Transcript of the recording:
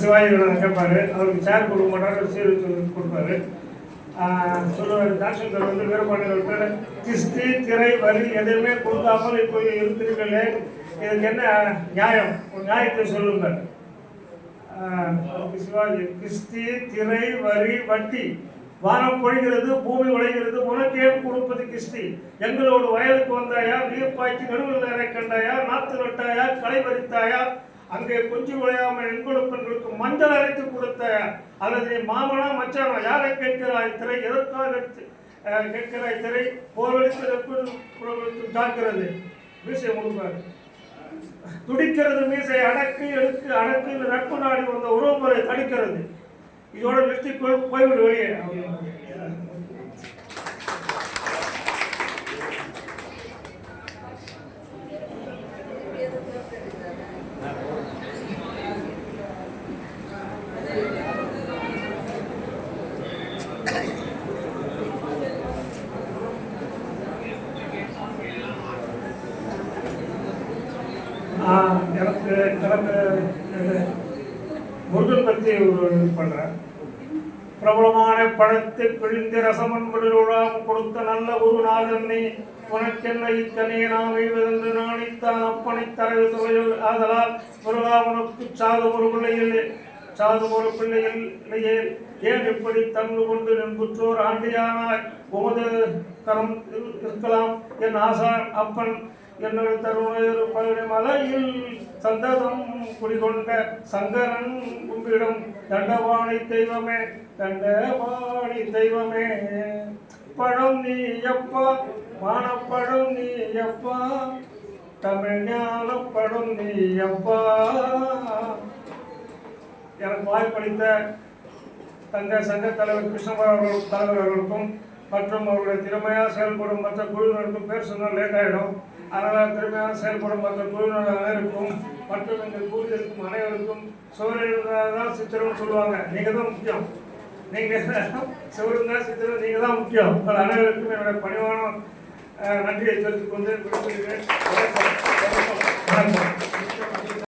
சிவாஜி கணேசன் கேட்பாரு அவருக்கு சேர் கொடுக்க மாட்டாரு சீர் கொடுப்பாரு. சொல்லுவார் சொல்லுவாரு வந்து வீரபாண்டியர் கிஸ்தி திரை வரி எதையுமே கொடுக்காமல் இப்போ இருக்கிறீர்களே இதுக்கு என்ன நியாயம்? நியாயத்தை சொல்லுங்கள் சிவாஜி கிஸ்தி திரை வரி வட்டி. வானம் பொழிகிறது பூமி விளைகிறது உனக்கே கொடுப்பது கிஸ்தி எங்களோட வயலுக்கு வந்தாயா? நீர் பாய்ச்சி நடுவில் கண்டாயா? நாத்து நட்டாயா? களை பறித்தாயா? அங்கே கொஞ்சம் விளையாமல் எண்கொடு பெண்களுக்கு மஞ்சள் அரைத்து கொடுத்த அல்லது மாமனா மச்சானா யாரை கேட்கிறாய் திரை எதற்காக கேட்கிறாய் திரை? போர்வெடுத்து தாக்கிறது? மீசை முழுப்பாரு. துடிக்கிறது மீசை அடக்கு எடுக்கு அடக்கு நட்பு நாடி வந்த உறவுமுறை தடுக்கிறது இதோட நிறுத்தி போய் போய்விடு வெளியே. எனக்கு எனக்கு முருகன் பற்றி ஒரு பண்ணுறேன் பிரபலமான பழத்தை பிழிந்து ரசமன்படுழாம் கொடுத்த நல்ல ஒரு நாதன்னை உனக்கென்ன இத்தனை நாம் எய்வதென்று நாணித்தான் அப்பனை தரவு துறையில் ஆதலால் முருகாமனுக்கு சாது ஒரு பிள்ளையில். சாது ஒரு பிள்ளையில் ஏன் இப்படி தந்து கொண்டு நின்புற்றோர் ஆண்டியானாய் உமது கரம் இருக்கலாம். என் ஆசான் அப்பன் என்னோட தருணர் பழுனை மலையில் சந்ததம் குடிகொண்ட சங்கரன் கும்பிடம் தண்டவாணி தெய்வமே தண்டவாணி தெய்வமே பழம் நீ எப்பா மானப்பழம் நீ எப்பா தமிழ் ஞானப்படும் நீ எப்பா எனக்கு வாய்ப்பளித்த தங்க சங்க தலைவர் கிருஷ்ணகுமார் அவர்கள் தலைவர் அவர்களுக்கும் மற்றும் அவருடைய திறமையாக செயல்படும் மற்ற குழுவினருக்கும் பேர் சொன்னால் லேட் ஆகிடும் அதனால் திறமையாக செயல்படும் மற்ற குழுவினர் அனைவருக்கும் மற்றும் எங்கள் கூறியிருக்கும் அனைவருக்கும் சோழர்கள் தான் சித்திரம் சொல்லுவாங்க. நீங்கள் தான் முக்கியம். நீங்கள் சிவரும் சித்திரம் நீங்கள் தான் முக்கியம். உங்கள் அனைவருக்கும் என்னுடைய பணிவான நன்றியை தெரிவித்துக் கொண்டு